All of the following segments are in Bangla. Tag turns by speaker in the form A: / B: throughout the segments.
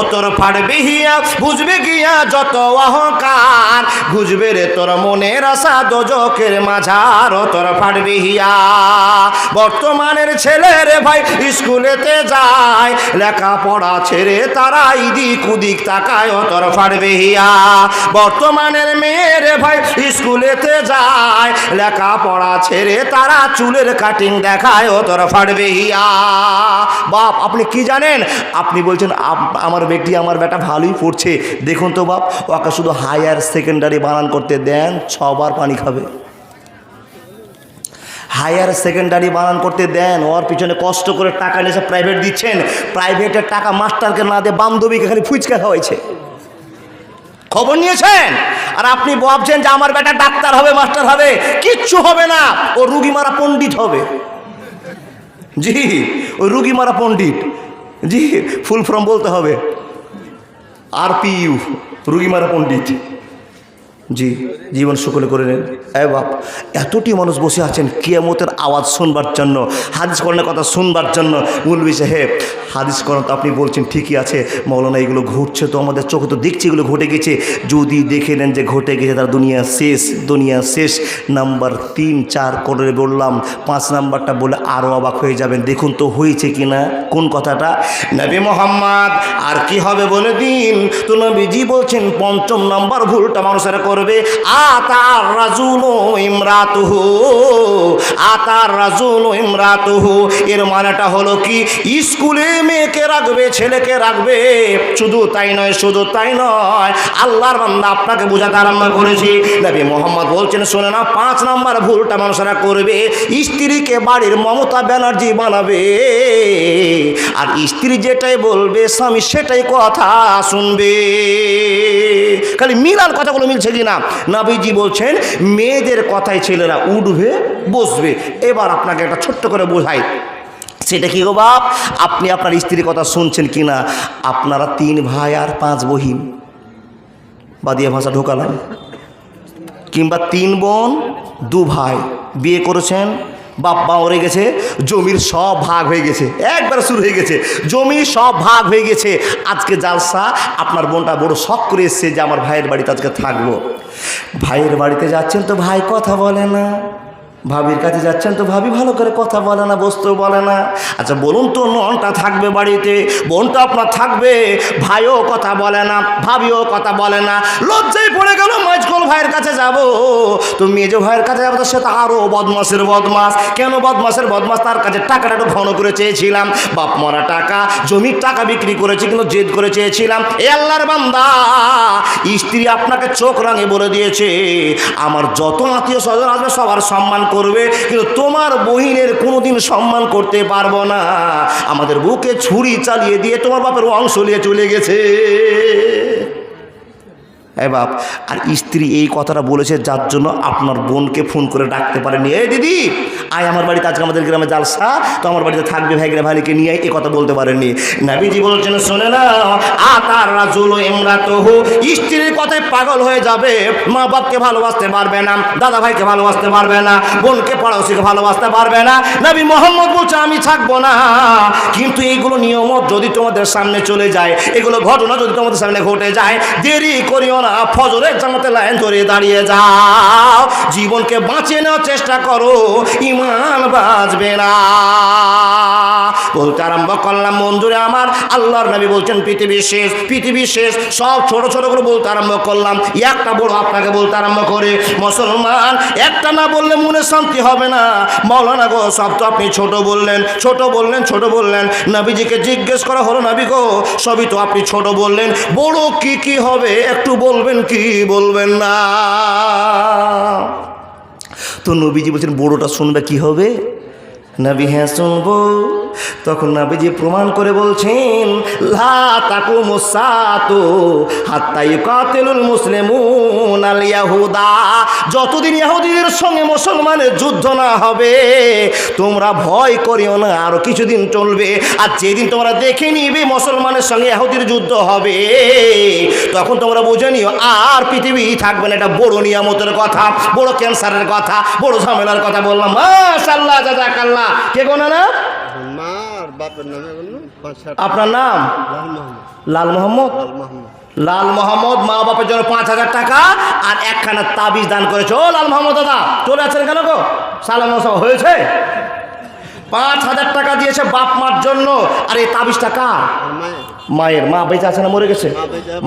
A: ও তোর ফাড়বে হিয়া বুঝবে গিয়া যত অহংকার। বুঝবে রে তোর মনের আশা দোজকের মাঝার, ও তোর ফাড়বে হিয়া বর্তমানের ছেলে রে ভাই, স্কুলেতে যায়। লেখাপড়া ছেড়ে তারা ইদিক উদিক তাকায়, ও তোর ফাড়বে হিয়া বর্তমানের মেয়ে রে ভাই, স্কুলেতে যায়। লেখাপড়া ছেড়ে তারা চুলের কাটিং দেখায়, ও ফাড়বে হিয়া বাপ, আপনি কি জানেন? আপনি বলছেন আমার বেটি আমার বেটা ভালোই পড়ছে। দেখুন তো বাপ, ওকে শুধু হায়ার সেকেন্ডারি বানান করতে দেন ছবার পানি খাবে। হায়ার সেকেন্ডারি বানান করতে দেন, ওর পিছনে কষ্ট করে টাকা নিয়ে প্রাইভেট দিচ্ছেন। প্রাইভেটের টাকা মাস্টারকে না দিয়ে বান্ধবীকে খালি ফুচকা খাওয়াইছে। খবর নিয়েছেন? আর আপনি ভাবছেন যে আমার বেটা ডাক্তার হবে, মাস্টার হবে, কিচ্ছু হবে না, ও রুগী মারা পণ্ডিত হবে। জি ওই রুগী মারা পণ্ডিত। জি ফুল ফর্ম বলতে হবে। আর পি ইউ রুগী মারা পণ্ডিত। জি, জীবন সকলে করে নেন। এ বাপ, এতটি মানুষ বসে আছেন কিয়ামতের আওয়াজ শুনবার জন্য, হাদিস করণের কথা শুনবার জন্য। মুলবি সাহেব, হাদিস করণ তো আপনি বলছেন, ঠিকই আছে। মৌলানা এগুলো ঘটছে তো আমাদের চোখে তো দেখছি এগুলো ঘটে গেছে। যদি দেখে নেন যে ঘটে গেছে, তার দুনিয়া শেষ দুনিয়া শেষ। নাম্বার তিন, চার করে বললাম, পাঁচ নাম্বারটা বলে আরও অবাক হয়ে যাবেন। দেখুন তো হয়েছে কি না কোন কথাটা? নবী মোহাম্মদ, আর কি হবে বলে দিন? তো নবীজি বলছেন, পঞ্চম নাম্বার ভুলটা মানুষেরা করবে, আতার রাজুল ইমরাতুহু, আতার রাজুল ইমরাতুহু। এর মানেটা হলো কি? স্কুলে মেয়েকে রাখবে, ছেলেকে রাখবে। শুধু তাই নয়, শুধু তাই নয়, আল্লাহর বান্দা আপনাকে বোঝাতে আরম্ভ করেছি। নবী মোহাম্মদ বলছেন, শোনে না, পাঁচ নাম্বার ভুলটা মানুষেরা করবে। স্ত্রীকে বাড়ির মমতা ব্যানার্জি বানাবে। আর স্ত্রী যেটাই বলবে, স্বামী সেটাই কথা শুনবে। খালি মিলার কথাগুলো মিলছে কি না। নাবিজি বলছেন, মেয়েদের কথায় ছেলেরা উঠবে, বসবে। এবার আপনাকে একটা ছোট্ট করে বোঝাই। সেটা কি গো বাপ? আপনি আপনার স্ত্রীর কথা শুনছেন কি না? আপনারা তিন ভাই আর পাঁচ বহিন। বাদিয়া ভাষা ঢোকালাম। কিংবা তিন বোন, দু ভাই। বিয়ে করেছেন? বাপ মা মরে গেছে, জমির সব ভাগ হয়ে গেছে, একবার শুরু হয়ে গেছে জমি সব ভাগ হয়ে গেছে। আজকে জালসা, আপনার বোনটা বড় শখ করে এসছে যে আমার ভাইয়ের বাড়িতে আজকে থাকব। ভাইয়ের বাড়িতে যাচ্ছেন তো ভাই, কথা বলে না। ভাবির কাছে যাচ্ছেন তো ভাবি ভালো করে কথা বলে না, বসতেও বলে না। আচ্ছা বলুন তো, ননটা থাকবে বাড়িতে? বোনটা আপনার থাকবে? ভাইও কথা বলে না, ভাবিও কথা বলে না। লজ্জায় পড়ে গেল মাঝকল ভাইয়ের কাছে যাব। তো মেজো ভাইয়ের কাছে যাব সে তো আরও বদমাসের বদমাস কেন বদমাসের বদমাস তার কাছে টাকাটা একটু ঘন করে চেয়েছিলাম। বাপ মরা টাকা, জমির টাকা বিক্রি করেছি, কিন্তু জেদ করে চেয়েছিলাম। এ আল্লাহর বান্দা, স্ত্রী আপনাকে চোখ রাঙে বলে দিয়েছে। আমার যত আত্মীয় স্বজন আসবে, সবার সম্মান করবে, কিন্তু তোমার বহিনের কোনোদিন সম্মান করতে পারব না। আমাদের বুকে ছুরি চালিয়ে দিয়ে তোমার বাপের অংশ নিয়ে চলে গেছে। হ্যাঁ বাপ আর স্ত্রী এই কথাটা বলেছে যার জন্য আপনার বোনকে ফোন করে ডাকতে পারেনি। এই দিদি আয় আমার বাড়িতে আজকে আমাদের গ্রামে জালসা তো আমার বাড়িতে থাকবে ভাইগরা ভাইকে নিয়ে আয়, এ কথা বলতে পারেননি নাবিজি বলছেন শোনে না আতার রাজুল এমরাত হো স্ত্রীর কথায় পাগল হয়ে যাবে। মা বাপকে ভালোবাসতে পারবে না দাদা ভাইকে ভালোবাসতে পারবে না বোনকে পড়াশিকে ভালোবাসতে পারবে না। নবী মোহাম্মদ বলছে আমি থাকব না। কিন্তু এইগুলো নিয়মত যদি তোমাদের সামনে চলে যায় এগুলো ঘটনা যদি তোমাদের সামনে ঘটে যায় দেরি করিও না। ফজরের জামাতে লাইন ধরে দাঁড়িয়ে যাও। জীবনকে বাঁচিয়ে নেওয়ার চেষ্টা করো, ইমান বাঁচবে না। বলতে আরম্ভ করলাম, মঞ্জুরে আমার আল্লাহর নবী বলছেন পৃথিবী শেষ পৃথিবী শেষ, সব ছোট ছোট করে বলতে আরম্ভ করলাম। একটা বড় আপনাকে বলতে আরম্ভ করে, মুসলমান, একটা না বললে মনে শান্তি হবে না। মৌলানা গো, সব তো আপনি ছোট বললেন ছোট বললেন ছোট বললেন। নবীজিকে জিজ্ঞেস করা হলো, নবী গো, সবই তো আপনি ছোট বললেন। বড় কি কি হবে, একটু বলবেন কি বলবেন না? তো নবীজি বলছেন বড়োটা শুনবে কি হবে? নবী হ্যাঁ শুনব। তখন নবীজি প্রমাণ করে বলছেন, লা মুসলিমুন যতদিন ইহুদিদের সঙ্গে মুসলমানের যুদ্ধ না হবে, তোমরা ভয় করিও না, আরও কিছুদিন চলবে। আর যেদিন তোমরা দেখে নিবে মুসলমানের সঙ্গে ইহুদির যুদ্ধ হবে, তখন তোমরা বুঝে নিও, আর পৃথিবী থাকবে না। এটা বড় নিয়ামতের কথা, বড় ক্যান্সারের কথা, বড় ঝামেলার কথা বললাম। জাজাকাল্লাহ কে গোনা না
B: মার বাপের নামে বলল পাঁচ ষাট
A: আপনার নাম?
B: লাল মোহাম্মদ।
A: লাল মোহাম্মদ? মা বাপের জন্য পাঁচ হাজার টাকা আর একখানা তাবিজ দান করেছে। ও লাল মোহাম্মদ দাদা চলে আছেন কেন গো? সালাম হয়েছে? পাঁচ হাজার টাকা দিয়েছে বাপ মার জন্য। আর এই তাবিজটা কার?
B: মায়ের।
A: মা বেঁচে আছে না মরে গেছে?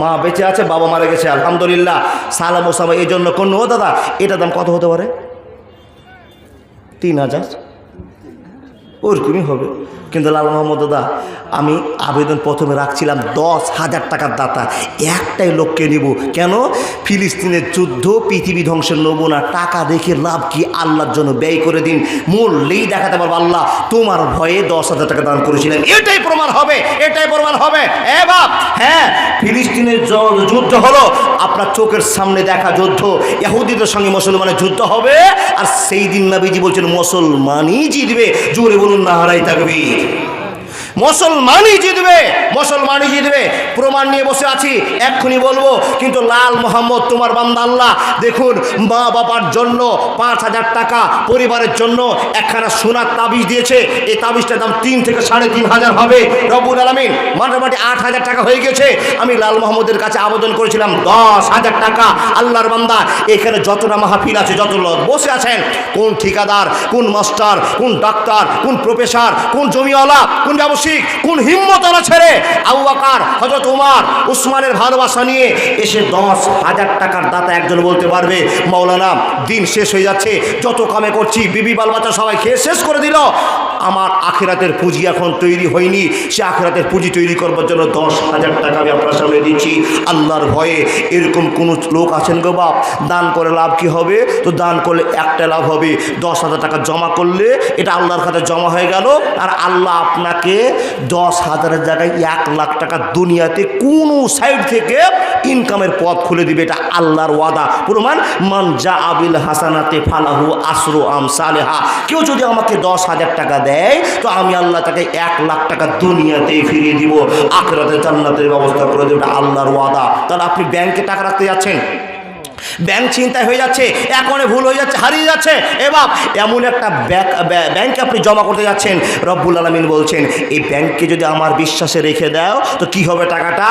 B: মা বেঁচে আছে।
A: বাবা মারা গেছে আলহামদুলিল্লাহ। সালাম ওসামা এই জন্য কোন ও দাদা এটা দাম কত হতে পারে? তিন হাজার। ওরকমই হবে। কিন্তু লাল মোহাম্মদ দাদা, আমি আবেদন প্রথমে রাখছিলাম দশ হাজার টাকার দাতা। একটাই লোককে নিব। কেন? ফিলিস্তিনের যুদ্ধ, পৃথিবী ধ্বংসের নেব না টাকা দেখে লাভ কি? আল্লাহর জন্য ব্যয় করে দিন। মূল্যেই দেখাতে পারব আল্লাহ, তোমার ভয়ে দশ হাজার টাকা দান করেছিলেন। এটাই প্রমাণ হবে, এটাই প্রমাণ হবে। এ বাপ হ্যাঁ ফিলিস্তিনের যুদ্ধ হলো আপনার চোখের সামনে দেখা যুদ্ধ। ইহুদিদের সঙ্গে মুসলমানের যুদ্ধ হবে, আর সেই দিন নবীজি বলছেন, মুসলমানই জিতবে। জোরে বলুন না হারাই থাকবি মুসলমানই জিতবে মুসলমানই জিতবে। প্রমাণ নিয়ে বসে আছি, এক্ষুনি বলব, কিন্তু লাল মোহাম্মদ, তোমার বান্দা আল্লাহ, দেখুন, মা বাবার জন্য পাঁচ হাজার টাকা পরিবারের জন্য একখানা সোনার তাবিজ দিয়েছে। এই তাবিজটার দাম তিন থেকে সাড়ে তিন হাজার হবে। রবুল আলমিন, মোটামুটি আট হাজার টাকা হয়ে গেছে। আমি লাল মোহাম্মদের কাছে আবেদন করেছিলাম, দশ হাজার টাকা। আল্লাহর বান্দা, এখানে যতটা মাহফিল আছে, যত লোক বসে আছেন, কোন ঠিকাদার, কোন মাস্টার, কোন ডাক্তার, কোন প্রফেসর, কোন জমিওয়ালা, কোন ব্যবসায়িক কোন হিম্মত হিম্মতলা ছেড়ে আবু বাকার হজরত উমার, উসমানের ভালোবাসা নিয়ে এসে দশ হাজার টাকার দাতা একজন বলতে পারবে, মাওলানা, দিন শেষ হয়ে যাচ্ছে, যত কামে করছি, বিবি বাল বাচ্চা সবাই খেয়ে শেষ করে দিল। আমার আখেরাতের পুঁজি এখন তৈরি হয়নি। সে আখেরাতের পুঁজি তৈরি করবার জন্য দশ হাজার টাকা আমি আপনার সামনে দিচ্ছি। আল্লাহর ভয়ে এরকম কোনো লোক আছেন গো বাপ? দান করে লাভ কি হবে? তো দান করলে একটা লাভ হবে। দশ হাজার টাকা জমা করলে এটা আল্লাহর খাতে জমা হয়ে গেল। আর আল্লাহ আপনাকে দশ হাজারের জায়গায় এক লাখ টাকা দুনিয়াতে কোনো সাইড থেকে ইনকামের পথ খুলে দিবে, এটা আল্লাহর ওয়াদা। প্রমাণ, মান যা আবিল হাসানাতে ফালাহু আসরো আম সালেহা কেউ যদি আমাকে দশ হাজার টাকা দেয়, তো আমি আল্লাহ তাকে এক লাখ টাকা দুনিয়াতেই ফিরিয়ে দিব। আখরাতে জান্নাতের ব্যবস্থা করে দেবে, এটা আল্লাহর ওয়াদা। তাহলে আপনি ব্যাংকে টাকা রাখতে যাচ্ছেন? ব্যাংক চিন্তায় হয়ে যাচ্ছে, অ্যাকাউন্টে ভুল হয়ে যাচ্ছে, হারিয়ে যাচ্ছে। এবার এমন একটা ব্যাংক আপনি জমা করতে যাচ্ছেন। রব্বুল আলমিন বলছেন, এই ব্যাংকে যদি আমার বিশ্বাসে রেখে দাও, তো কি হবে টাকাটা?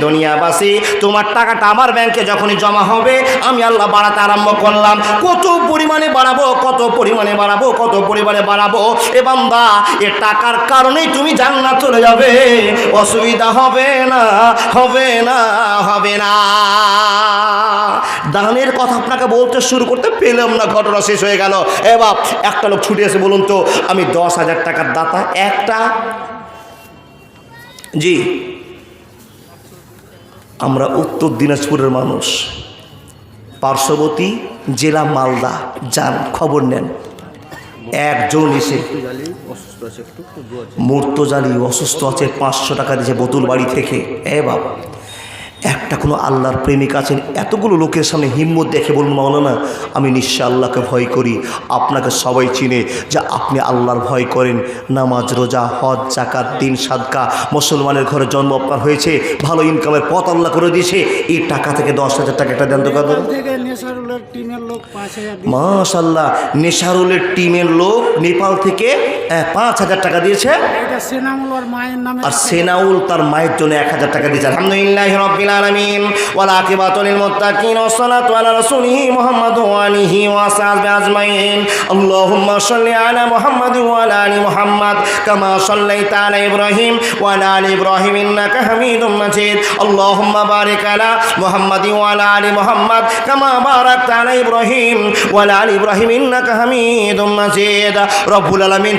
A: দুনিয়াবাসী, তোমার টাকাটা আমার যখনই জমা হবে, আমি আল্লাহ বাড়াতে আরম্ভ করলাম। কত পরিমাণে বাড়াবো, কত পরিমাণে বাড়াবো, কত পরিমাণে বাড়াবো। এ টাকার কারণেই তুমি জান্নাত চলে যাবে। অসুবিধা হবে না হবে না হবে না। দানের কথা আপনাকে বলতে শুরু করতে পেলাম না, ঘটনা শেষ হয়ে গেল। এ বাপ, একটা লোক ছুটে এসে বলুন তো, আমি দশ হাজার টাকার দাতা, একটা। জি। আমরা উত্তর দিনাজপুরের মানুষ। পার্শ্ববর্তী জেলা মালদা, যান, খবর নেন। একজন এসে মূর্তজালি অসুস্থ আছে, পাঁচশো টাকা দিয়েছে বোতল বাড়ি থেকে। এ বাবা একটা কোনো আল্লাহর প্রেমিক আছেন এতগুলো লোকের সামনে হিম্মত দেখে বলুন মাওলানা আমি নিশ্চয় আল্লাহকে ভয় করি। আপনাকে সবাই চিনে যে আপনি আল্লাহর ভয় করেন। নামাজ রোজা হজ জাকাত দিন সাদকা মুসলমানের ঘরে জন্ম আপনার হয়েছে ভালো ইনকামের পথ আল্লাহ করে দিয়েছে এই টাকা থেকে দশ হাজার টাকা একটা দেন তো
C: দিয়ে-
A: মাশাল্লাহ নেশারুলের টিমের লোক নেপাল থেকে পাঁচ হাজার টাকা দিয়েছে। আর সেনাউল তার মায়ের জন্য এক হাজার টাকা দিয়েছে। আলহামদুলিল্লাহ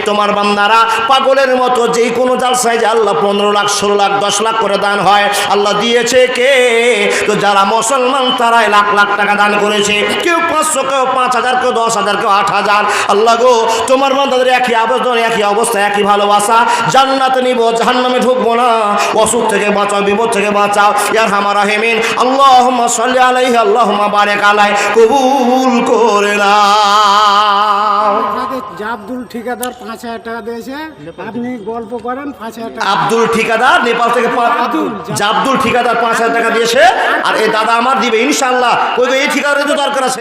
A: তোমার বান্দারা পাগলের মতো যে কোনো জালসায় আল্লাহ পনেরো লাখ, ষোলো লাখ, দশ লাখ করে দান হয়, আল্লাহ দিয়েছে কে? তো যারা মুসলমান, তারাই লাখ লাখ টাকা দান করেছে। কেউ পাঁচশো, কেউ পাঁচ হাজার, কেউ দশ হাজার, কেউ আট হাজার। আল্লাহ গো, তোমার বান্দাদের একই আবেদন একই অবস্থা, একই ভালোবাসা। জান্নাতে নিব, জাহান্নামে ঢুকবো না। অসুখ থেকে বাঁচাও, বিপদ থেকে বাঁচাও। ইয়ার হামার রাহেমিন আল্লাহ সাল্লি আলাইহি আল্লাহ বারেক আলাই কবুল করে না
C: আপনাকে জাবদুল ঠিকাদার পাঁচ হাজার টাকা দিয়েছে। আপনি গল্প করেন পাঁচ হাজার টাকা।
A: আব্দুল ঠিকাদার নেপাল থেকে আব্দুল ঠিকাদার পাঁচ হাজার টাকা দিয়েছে আর এই দাদা আমার দিবে ইনশাল্লাহ ওই এই ঠিকাদারের তো দরকার আছে।